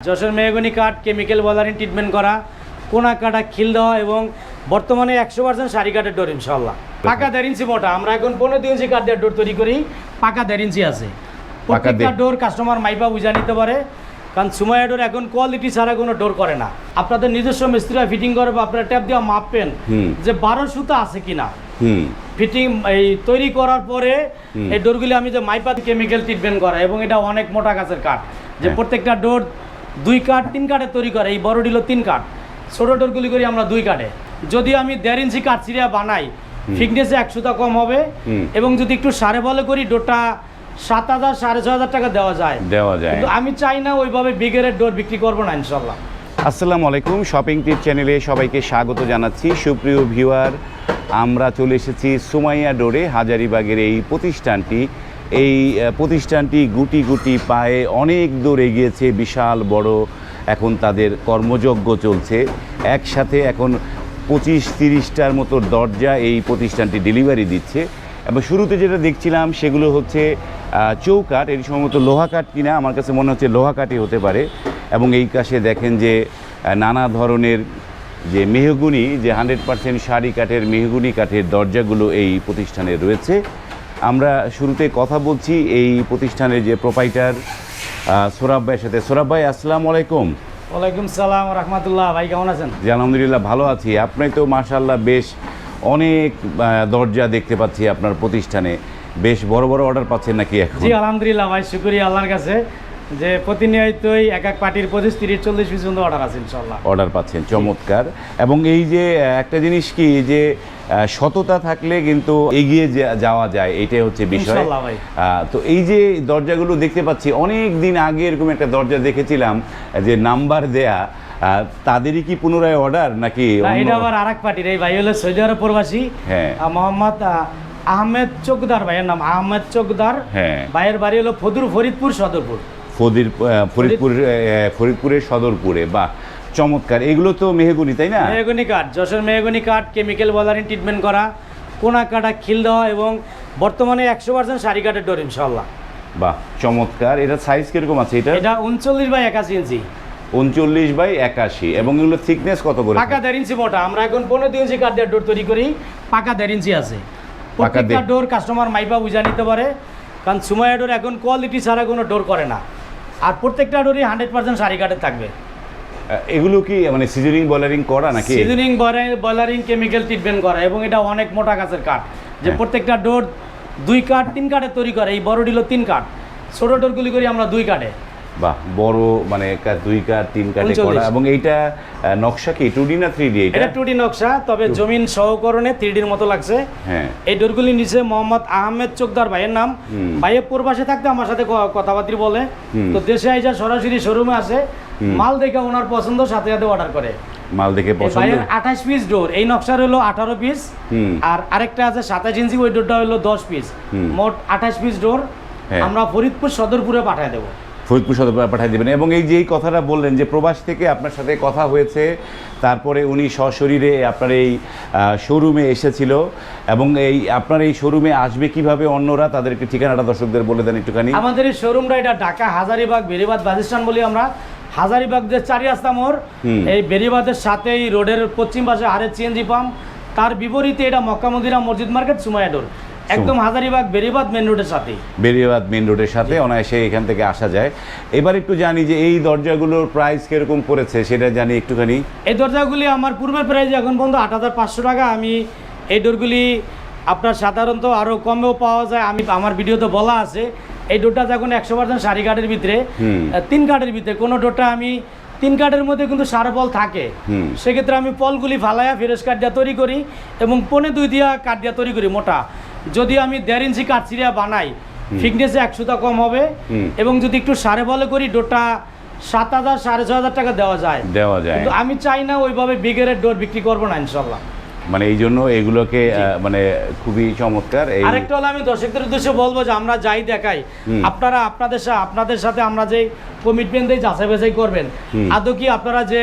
Jessore mahogany কাঠ chemical বলারিং treatment করা কোনা কাটা খিল দেওয়া এবং বর্তমানে একশো পার্সেন্ট শাড়ি কাঠের ডোর ইনশাল্লাহ পাকা দেড় ইঞ্চি মোটা আমরা এখন পনেরো দুই ইঞ্চি কাঠ দেওয়ার ডোর তৈরি করি পাকা দেড় ইঞ্চি আছে প্রত্যেকটা ডোর কাস্টমার মাইপা বুঝা নিতে পারে কারণ সুমায়া ডোর এখন কোয়ালিটি ছাড়া কোনো ডোর করে না আপনাদের নিজস্ব মিস্ত্রিরা ফিটিং করে বা আপনারা ট্যাপ দেওয়া মাপবেন। যে বারো সুতা আছে কিনা ফিটিং এই তৈরি করার পরে। এই ডোরগুলি আমি যে মাইপাত কেমিক্যাল ট্রিটমেন্ট করা এবং এটা অনেক মোটা গাছের কাঠ যে হ্যাঁ। প্রত্যেকটা ডোর দুই কাঠ তিন কাঠে তৈরি করে এই বড় ডিলো তিন কাঠ। ছোটো ডোরগুলি করি আমরা দুই কাঠে। যদি আমি দেড় ইঞ্চি কাঠ চিরিয়া বানাই ফিটনেসে একশোটা কম হবে এবং যদি একটু সাড়ে বলে করি ডোরটা সাত হাজার সাড়ে ছ হাজার টাকা দেওয়া যায়। দেওয়া যায়। কিন্তু আমি চাই না ওইভাবে বিগেরের ডোর বিক্রি করব না ইনশাল্লাহ। আসসালামু আলাইকুম শপিং টিপ চ্যানেলে সবাইকে স্বাগত জানাচ্ছি। সুপ্রিয় ভিউয়ার আমরা চলে এসেছি সুমাইয়া ডোরে হাজারিবাগের এই প্রতিষ্ঠানটি। এই প্রতিষ্ঠানটি গুটি গুটি পায়ে অনেক দূর এগিয়েছে, বিশাল বড় এখন তাদের কর্মযজ্ঞ চলছে। একসাথে এখন পঁচিশ তিরিশটার মতো দরজা এই প্রতিষ্ঠানটি ডেলিভারি দিচ্ছে। এবং শুরুতে যেটা দেখছিলাম সেগুলো হচ্ছে চৌকাঠ, এটি সম্ভবত লোহা কাঠ কিনা, আমার কাছে মনে হচ্ছে লোহা কাঠই হতে পারে। এবং এই কাছে দেখেন যে নানা ধরনের যে মেহগুনি, যে হান্ড্রেড পার্সেন্ট শাড়ি কাঠের মেহগুনি কাঠের দরজাগুলো এই প্রতিষ্ঠানে রয়েছে। আমরা শুরুতে কথা বলছি এই প্রতিষ্ঠানের যে প্রোপাইটার সোরাব ভাইয়ের সাথে। সোরাব ভাই আসসালামু আলাইকুম। ওয়ালাইকুম সালাম রহমতুল্লাহ। ভাই কেমন আছেন? জি আলহামদুলিল্লাহ ভালো আছি। আপনি তো মাশাল্লাহ বেশ অনেক দরজা দেখতে পাচ্ছি আপনার প্রতিষ্ঠানে। বেশ বড় বড় অর্ডার পাচ্ছেন নাকি এখন? জি আলহামদুলিল্লাহ ভাই শুক্রিয়া আল্লাহর কাছে যে প্রতিনিয়তই এক এক পার্টির পঁচিশ তিরিশ চল্লিশ পিস পর্যন্ত অর্ডার আছে ইনশাল্লাহ অর্ডার পাচ্ছেন চমৎকার। এবং এই যে একটা জিনিস কি যে সততা থাকলে কিন্তু এগিয়ে যাওয়া যায় এটাই হচ্ছে বিষয়। তো এই যে দরজাগুলো দেখতে পাচ্ছি অনেক দিন আগে এরকম একটা দরজা দেখেছিলাম যে নাম্বার দেয়া তাদেরই কি পুনরায় অর্ডার নাকি এটা আবার আর এক পার্টির এই ভাই হলো সৌদি আরব প্রবাসী হ্যাঁ। মোহাম্মদ আহ, আহমেদ চোকদার ভাইয়ের নাম আহমেদ চোকদার হ্যাঁ। ভাইয়ের বাড়ি হলো ফদুর ফরিদপুর সদরপুর। ফদির ফরিদপুর ফরিদপুরের সদরপুরে বা চমৎকার। এগুলো তো মেহগুনি তাই না? মেহগনি কাঠ যশোর মেহগনি কাঠ কেমিক্যাল বলারিং ট্রিটমেন্ট করা কোনা কাটা খিল দেওয়া এবং বর্তমানে একশো পার্সেন্ট শাড়ি কাঠের ডোর ইনশাল্লাহ বাহ চমৎকার। এটা সাইজ কীরকম আছে এটা এটা উনচল্লিশ বাই একাশি ইঞ্চি। উনচল্লিশ বাই একাশি। এবং এগুলো থিকনেস কত করে? পাকা দেড় ইঞ্চি মোটা। আমরা এখন পনেরো দুই ইঞ্চি কাঠ দেওয়ার ডোর তৈরি করি। পাকা দেড় ইঞ্চি আছে। প্রত্যেকটা ডোর কাস্টমার মাইপা বুঝা নিতে পারে। কারণ সুমায়া ডোর এখন কোয়ালিটি ছাড়া কোনো ডোর করে না। আর প্রত্যেকটা ডোরই হান্ড্রেড পার্সেন্ট শাড়ি কাঠের থাকবে। এগুলো কি মানে সিজনিং বলারিং করা নাকি? সিজনিং বলারিং কেমিক্যাল ট্রিটমেন্ট করা এবং এটা অনেক মোটা গাছের কাঠ। যে হ্যাঁ। প্রত্যেকটা ডোর দুই কাঠ তিন কাঠে তৈরি করে এই বড় ডিলো তিন কাঠ। ছোটো ডোরগুলি করি আমরা দুই কাঠে। বাহ বড় মানে দুই কাঠ তিন কাঠে করা। এবং এইটা নকশা কি? টু ডি না থ্রি ডি এটা টু ডি নকশা তবে জমিন সহকরণে থ্রি ডির মতো লাগছে। হ্যাঁ। এই ডোরগুলি নিচে মোহাম্মদ আহমেদ চোকদার ভাইয়ের নাম। ভাইয়ের পূর্বাসে থাকতে আমার সাথে কথাবার্তি বলে। তো দেশে আইসা সরাসরি শোরুমে আসে। মাল দেখে ওনার পছন্দ সাথে সাথে অর্ডার করে। মাল দেখে পছন্দ? ভাইয়ের আঠাশ পিস ডোর এই নকশার হলো আঠারো পিস আর আরেকটা আছে সাতাশ ইঞ্চি ওই ডোরটা হলো দশ পিস মোট আঠাশ পিস ডোর। আমরা ফরিদপুর সদরপুরে পাঠিয়ে দেবো। ফরিদপুর সদর পাঠিয়ে দেবেন। এবং এই যে এই কথাটা বললেন যে প্রবাস থেকে আপনার সাথে কথা হয়েছে তারপরে উনি সশরীরে আপনার এই শোরুমে এসেছিল এবং এই আপনার এই শোরুমে আসবে কীভাবে অন্যরা তাদেরকে ঠিকানাটা দর্শকদের বলে দেন একটুখানি। আমাদের এই শোরুমটা এটা ঢাকা হাজারিবাগ বেরিবাদ বাজিস্তান বলি আমরা। হাজারিবাগ যে চারি রাস্তা মোড় এই বেরিবাদের সাথে এই রোডের পশ্চিম পাশে হারের সিএনজি পাম্প। তার বিপরীতে এটা মক্কা মদিনা মসজিদ মার্কেট সুমায়া ডোর। একদম হাজারিবাগ বেরিবাদ মেন রোডের সাথে। বেরিয়াবাদ মেন রোডের সাথে অনায়াসে এখান থেকে আসা যায়। এবার একটু জানি যে এই দরজাগুলোর প্রাইস কীরকম পড়েছে সেটা জানি একটুখানি। এই দরজাগুলি আমার পূর্বের প্রাইস এখন পর্যন্ত আট হাজার পাঁচশো টাকা। আমি এই ডোরগুলি আপনার সাধারণত আরও কমেও পাওয়া যায়। আমি আমার ভিডিওতে বলা আছে এই ডোরটা যখন একশো পার্সেন্ট শাড়ি কাঠের ভিতরে তিন কাঠের ভিতরে কোনো ডোরটা আমি তিন কাঠের মধ্যে কিন্তু সারা পল থাকে। সেক্ষেত্রে আমি পলগুলি ফালাইয়া ফেরেস কাঠ দিয়ে তৈরি করি এবং পনে দুই দিয়া কাঠ দিয়ে তৈরি করি মোটা। যদি আমি দেড় ইঞ্চি কাঠ চিরিয়া বানাই ফিটনেসে একশোটা কম হবে এবং যদি একটু সাড়ে বলে করি ডোটা সাত হাজার সাড়ে ছ হাজার টাকা দেওয়া যায়। দেওয়া যায়। কিন্তু আমি চাই না ওইভাবে বিগের ডোর বিক্রি করব না ইনশাল্লাহ। মানে এই জন্য এগুলোকে মানে খুবই চমৎকার আরেকটা হলো আমি দর্শকদের উদ্দেশ্যে বলব যে আমরা যাই দেখাই আপনারা আপনাদের সাথে আপনাদের সাথে আমরা যে কমিটমেন্ট দিয়ে যাচাই বাছাই করবেন। আদৌ কি আপনারা যে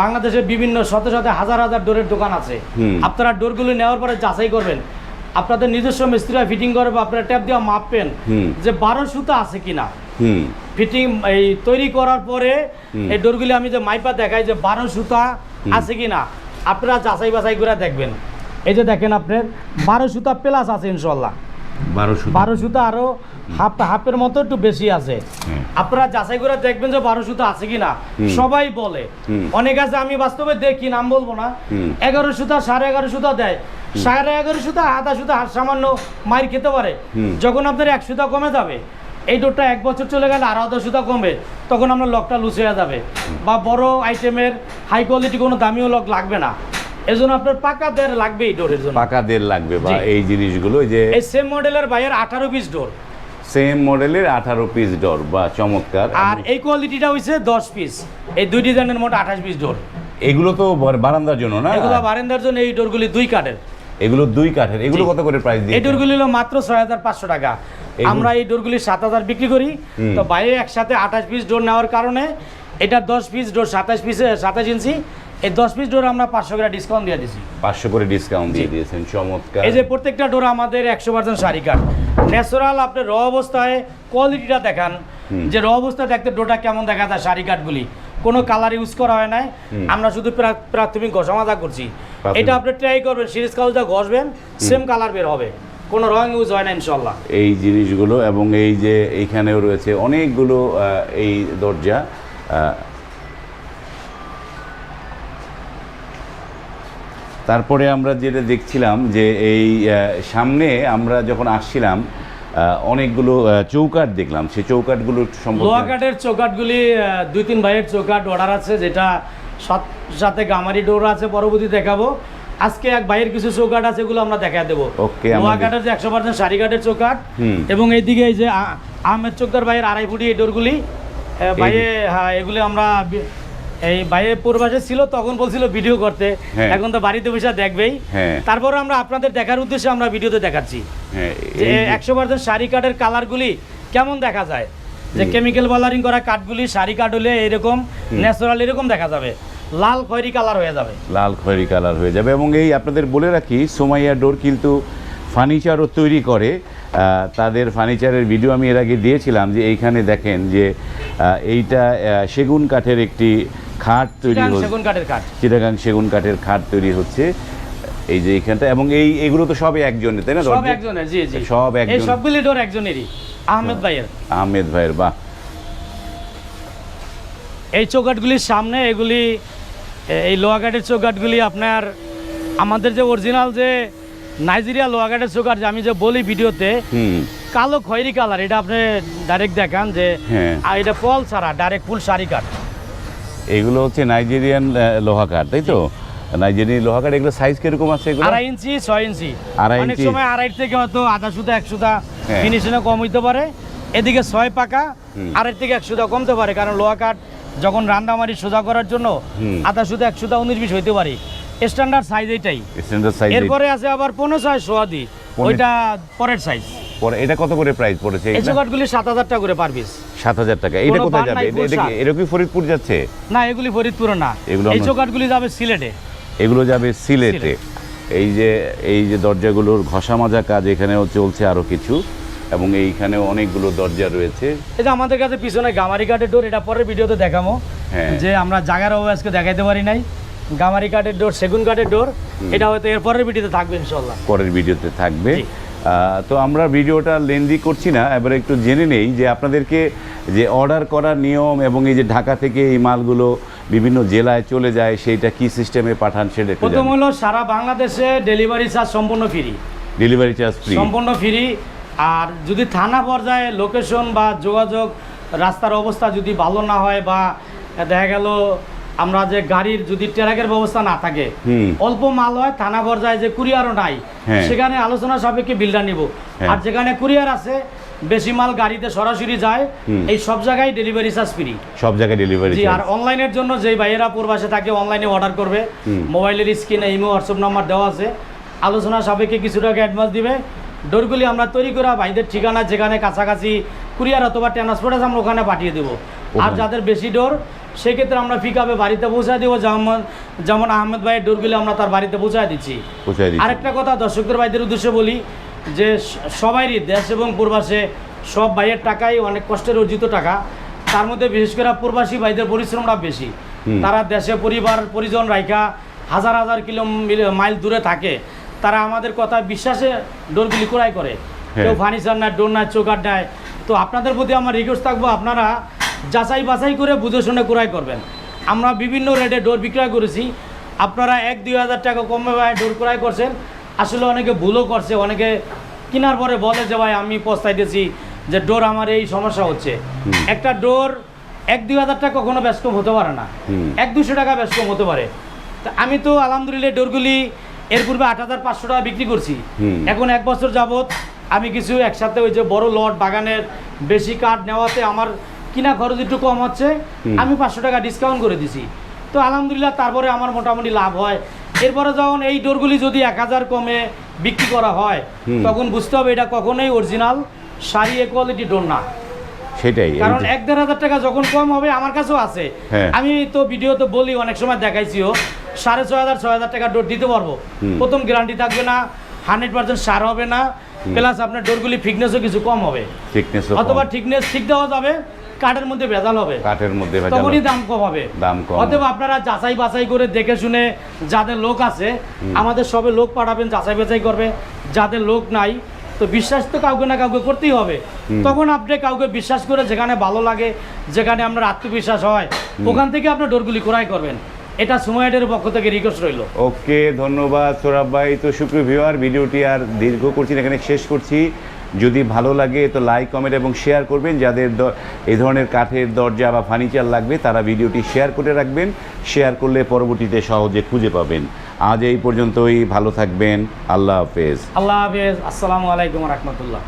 বাংলাদেশের বিভিন্ন শত শত হাজার হাজার ডোরের দোকান আছে আপনারা ডোরগুলো নেওয়ার পরে যাচাই করবেন। আপনাদের নিজস্ব মিস্ত্রিরা ফিটিং করে বা আপনারা ট্যাপ দেওয়া মাপবেন। যে বারো সুতা আছে কিনা। ফিটিং এই তৈরি করার পরে এই ডোরগুলি আমি যে মাইপা দেখাই যে বারো সুতা আছে কি না আপনারা যাচাই বাছাই করে দেখবেন। এই যে দেখেন আপনার বারো সুতা প্লাস আছে ইনশাল্লাহ বারোশো বারো সুতা আরও হাফ হাফের মতো একটু বেশি আছে। আপনারা যাচাই করে দেখবেন যে বারো সুতা আছে কিনা। সবাই বলে। অনেক আছে আমি বাস্তবে দেখি নাম বলব না। এগারো সুতা সাড়ে এগারো সুতা দেয়। সাড়ে এগারো সুতা আধা সুতা হাত সামান্য মাইর খেতে পারে। যখন আপনার এক সুতা কমে যাবে এই ডোরটা এক বছর চলে গেলে আর আধা সুতা কমবে তখন আপনার লকটা লুজ হয়ে যাবে। বা বড় আইটেমের হাই কোয়ালিটি কোনো দামিও লক লাগবে না। এজন্য আপনার পাকা দেড় লাগবে এই ডোরের জন্য। পাকা দেড় লাগবে বা এই জিনিসগুলো এই যে এই সেম মডেলের বাইরের আঠারো পিস ডোর সেম মডেলের আঠারো পিস ডর বা চমৎকার। আর এই কোয়ালিটিটা হইছে দশ পিস এই দুই ডিজাইনের মোট আঠাশ পিস ডোর এগুলো তো বারান্দার জন্য না? এগুলো বারান্দার জন্য এই ডোরগুলি দুই কাঠের। এগুলো দুই কাঠের। এগুলো কত করে প্রাইস দিয়ে এই ডোরগুলি হলো মাত্র ছয় হাজার পাঁচশো টাকা। আমরা এই ডোরগুলি সাত হাজার বিক্রি করি। তো বাইরে একসাথে আঠাশ পিস ডোর নেওয়ার কারণে এটা দশ পিস ডোর সাতাশ পিসে সাতাশ ইঞ্চি। এই দশ পিস ডোর আমরা পাঁচশো করে ডিসকাউন্ট দিয়ে দিছি পাঁচশো করে ডিসকাউন্ট দিয়ে দিয়েছেন চমৎকার। এই যে প্রত্যেকটা ডোর আমাদের একশো পার্সেন্ট শাড়ি কাঠ। ন্যাচারাল আপনি র অবস্থায় কোয়ালিটিটা দেখান। যে র অবস্থায় দেখতে ডোটা কেমন দেখা যায় শাড়ি কাঠগুলি? কোনো কালার ইউজ করা হয় নাই। আমরা শুধু প্রা- প্রাথমিক ঘষামাজা করছি। এটা আপনি ট্রাই করবেন সিরিজ কাগজটা ঘষবেন সেম কালার বের হবে। কোনো রং ইউজ হয় না ইনশাল্লাহ এই জিনিসগুলো এবং এই যে এইখানেও রয়েছে অনেকগুলো এই দরজা তারপরে আমরা যেটা দেখছিলাম যে এই সামনে আমরা যখন আসছিলাম অনেকগুলো চৌকাঠ দেখলাম। সেই চৌকাঠগুলো লোহা সম্পর্কে কাঠের চৌকাঠগুলি দুই তিন ভাইয়ের চৌকাঠ অর্ডার আছে যেটা সাথে গামারি ডোর আছে পরবর্তী দেখাবো। আজকে এক ভাইয়ের কিছু চৌকাঠ আছে এগুলো আমরা দেখা দেবো। Okay, লোহা কাঠের যে একশো পার্সেন্ট চৌকাঠ হুম। এবং এইদিকে এই যে আহমেদ চৌকার ভাইয়ের আড়াই ফুটি এই ডোরগুলি ভাইয়ে হ্যাঁ এগুলি আমরা এই ভাইয়ে পূর্বাসে ছিল তখন বলছিল ভিডিও করতে। হ্যাঁ। এখন তো বাড়িতে বসে দেখবেই। হ্যাঁ। তারপর আমরা আপনাদের দেখার উদ্দেশ্যে আমরা ভিডিওতে দেখাচ্ছি। হ্যাঁ যে- একশো পার্সেন্ট শাড়ি কাঠের কালারগুলি কেমন দেখা যায়? যে কেমিক্যাল বালারিং করা কাঠগুলি শাড়ি কাঠ হলে এরকম ন্যাচারাল এরকম দেখা যাবে। লাল খয়েরি কালার হয়ে যাবে। লাল খয়েরি কালার হয়ে যাবে এবং এই আপনাদের বলে রাখি সোমাইয়া ডোর কিন্তু ফার্নিচারও তৈরি করে। তাদের ফার্নিচারের ভিডিও আমি এর আগে দিয়েছিলাম যে এইখানে দেখেন যে এইটা সেগুন কাঠের একটি খাট তৈরি হচ্ছে। সেগুন কাঠের খাট। চিটাগাং সেগুন কাঠের খাট তৈরি হচ্ছে। এই যে এইখানটা এবং এই এগুলো তো সবই একজনের তাই না সব? একজনের জি জি। সব একজন। এই সবগুলি ডোর একজনেরই আহমেদ ভাইয়ের। আহমেদ ভাইয়ের বাহ। এই চৌকাঠগুলির সামনে এগুলি এই লোহাঘাটের চৌকাটগুলি আপনার আমাদের যে অরিজিনাল যে নাইজেরিয়া লোহাঘাটের চৌকাঠ যে আমি যে বলি ভিডিওতে কালো খয়েরি কালার এটা আপনি ডাইরেক্ট দেখান যে হ্যাঁ। এটা পল ছাড়া ডাইরেক্ট ফুল শাড়ি কাঠ। এগুলো হচ্ছে নাইজেরিয়ান লোহা কাঠ তাই তো? নাইজেরিয়ান লোহা কাঠ এগুলো সাইজ কীরকম আছে এগুলো? আড়াই ইঞ্চি ছয় ইঞ্চি। আড়াই অনেক ইঞ্চি। সময় আড়াই থেকে হয়তো আধা সুতা এক সুতা হ্যাঁ। ফিনিশিংয়ে কম হইতে পারে। এদিকে ছয় পাকা। আড়াই থেকে এক সুতা কমতে পারে কারণ লোহা কাঠ যখন রান্দামারি সোজা করার জন্য আধা সুতা এক সুতা উনিশ বিশ হইতে পারে। স্ট্যান্ডার্ড সাইজ এটাই। স্ট্যান্ডার্ড সাইজ এরপরে আছে আবার পনেরো ছয় সোয়াদি ওইটা পরের সাইজ পরে এটা কত করে প্রাইস পড়েছে? এই চৌকাঠগুলি সাত হাজার টাকা করে পার পিস সাত হাজার টাকা। এটা কোথায় যাবে? এটা- কি- ফরিদপুর যাচ্ছে? না এগুলি ফরিদপুরে না। এগুলো এই চৌকাঠগুলি যাবে সিলেটে। এগুলো যাবে সিলেটে। এই যে এই যে দরজাগুলোর ঘষা মাজা কাজ এখানেও চলছে আরও কিছু এবং এইখানেও অনেকগুলো দরজা রয়েছে। এই যে আমাদের কাছে পিছনে গামারি কাঠের ডোর এটা পরের ভিডিওতে দেখাবো হ্যাঁ। যে আমরা অভাবে আজকে দেখাইতে পারি নাই। গামারি কাঠের ডোর সেগুন কাঠের ডোর এটা হয়তো এর পরের ভিডিওতে থাকবে ইনশাল্লাহ পরের ভিডিওতে থাকবে। তো আমরা ভিডিওটা লেন্দি করছি না এবার একটু জেনে নেই যে আপনাদেরকে যে অর্ডার করার নিয়ম এবং এই যে ঢাকা থেকে এই মালগুলো বিভিন্ন জেলায় চলে যায় সেইটা কি সিস্টেমে পাঠান সেটা প্রথম হলো সারা বাংলাদেশে ডেলিভারি চার্জ সম্পূর্ণ ফ্রি ডেলিভারি চার্জ ফ্রি সম্পূর্ণ ফ্রি আর যদি থানা পর্যায়ে লোকেশন বা যোগাযোগ রাস্তার অবস্থা যদি ভালো না হয় বা দেখা গেল আমরা যে গাড়ির যদি ট্রাকের ব্যবস্থা না থাকে অল্প মাল হয় থানা পর্যায়ে যে কুরিয়ারও নাই হ্যাঁ। সেখানে আলোচনা সাপেক্ষে বিলটা নিব। হ্যাঁ। আর যেখানে কুরিয়ার আছে বেশি মাল গাড়িতে সরাসরি যায় এই সব জায়গায় ডেলিভারি চার্জ ফ্রি সব জায়গায় ডেলিভারি জি আর অনলাইনের জন্য যেই ভাইয়েরা পূর্বাসে থাকে অনলাইনে অর্ডার করবে। মোবাইলের স্ক্রিনে ইমো হোয়াটসঅ্যাপ নাম্বার দেওয়া আছে। আলোচনা সাপেক্ষে কিছু টাকা অ্যাডভান্স দিবে। ডোরগুলি আমরা তৈরি করা ভাইদের ঠিকানা যেখানে কাছাকাছি কুরিয়ার অথবা ট্রান্সপোর্ট আছে আমরা ওখানে পাঠিয়ে দেবো। আর যাদের বেশি ডোর সেক্ষেত্রে আমরা পিক আপে বাড়িতে পৌঁছায় দেবো। যেমন যেমন আহমেদ ভাইয়ের ডোরগুলি আমরা তার বাড়িতে পৌঁছায় দিচ্ছি। আরেকটা কথা দর্শকদের ভাইদের উদ্দেশ্যে বলি যে সবাইরই দেশ এবং পূর্বাসে সব ভাইয়ের টাকাই অনেক কষ্টের অর্জিত টাকা। তার মধ্যে বিশেষ করে প্রবাসী ভাইদের পরিশ্রমটা বেশি। তারা দেশে পরিবার পরিজন রাইখা হাজার হাজার কিলো মাইল দূরে থাকে। তারা আমাদের কথা বিশ্বাসে ডোরগুলি ক্রয় করে। হ্যাঁ। কেউ ফার্নিচার নেয় ডোর নেয় চোকার নেয় তো আপনাদের প্রতি আমার রিকোয়েস্ট থাকব আপনারা যাচাই বাছাই করে বুঝে শুনে ক্রয় করবেন। আমরা বিভিন্ন রেটে ডোর বিক্রয় করেছি। আপনারা এক দুই হাজার টাকা কমে ভাই ডোর ক্রয় করছেন। আসলে অনেকে ভুলও করছে অনেকে কেনার পরে বলে যে ভাই আমি পস্তাইতেছি যে ডোর আমার এই সমস্যা হচ্ছে। একটা ডোর এক দুই হাজার টাকা কখনো ব্যস্ত কম হতে পারে না। এক দুশো টাকা ব্যস্ত কম হতে পারে। তা আমি তো আলহামদুলিল্লাহ ডোরগুলি এর পূর্বে আট হাজার পাঁচশো টাকা বিক্রি করছি। এখন এক বছর যাবত আমি কিছু একসাথে ওই যে বড় লট বাগানের বেশি কাঠ নেওয়াতে আমার কিনা খরচ একটু কম হচ্ছে। আমি পাঁচশো টাকা ডিসকাউন্ট করে দিছি। তো আলহামদুলিল্লাহ তারপরে আমার মোটামুটি লাভ হয়। এরপরে যখন এই ডোরগুলি যদি এক হাজার কমে বিক্রি করা হয় তখন বুঝতে হবে এটা কখনোই অরিজিনাল শাড়ি কোয়ালিটি ডোর না। সেটাই কারণ এক দেড় হাজার টাকা যখন কম হবে আমার কাছেও আছে। হ্যাঁ। আমি তো ভিডিও তো বলি অনেক সময় দেখাইছিও সাড়ে ছয় হাজার ছয় হাজার টাকা ডোর দিতে পারব। প্রথম গ্যারান্টি থাকবে না হান্ড্রেড পার্সেন্ট সার হবে না প্লাস আপনার ডোরগুলি ফিটনেসও কিছু কম হবে। অথবা। ঠিকনেস ঠিক দেওয়া যাবে কাঠের মধ্যে ভেজাল হবে। কাঠের মধ্যে ভেজাল তখনই দাম কম হবে। দাম কম। অথবা আপনারা যাচাই বাছাই করে দেখে শুনে যাদের লোক আছে আমাদের সবে লোক পাঠাবেন যাচাই বাছাই করবে। যাদের লোক নাই তো বিশ্বাস তো কাউকে না কাউকে করতেই হবে। তখন আপনি কাউকে বিশ্বাস করে যেখানে ভালো লাগে যেখানে আপনার আত্মবিশ্বাস হয় ওখান থেকে আপনি ডোরগুলি ক্রয় করবেন। এটা সুমাইডের পক্ষ থেকে রিকোয়েস্ট রইল। ওকে ধন্যবাদ সৌরভ ভাই। তো সুপ্রিয় ভিউয়ার ভিডিওটি আর দীর্ঘ করছি এখানে শেষ করছি। যদি ভালো লাগে, তো লাইক কমেন্ট এবং শেয়ার করবেন। যাদের এই ধরনের কাঠের দরজা বা ফার্নিচার লাগবে, তারা ভিডিওটি শেয়ার করে রাখবেন। শেয়ার করলে পরবর্তীতে সহজে খুঁজে পাবেন। আজ এই পর্যন্তই। ভালো থাকবেন। আল্লাহ হাফেজ। আল্লাহ হাফেজ। আসসালামু আলাইকুম রহমতুল্লাহ।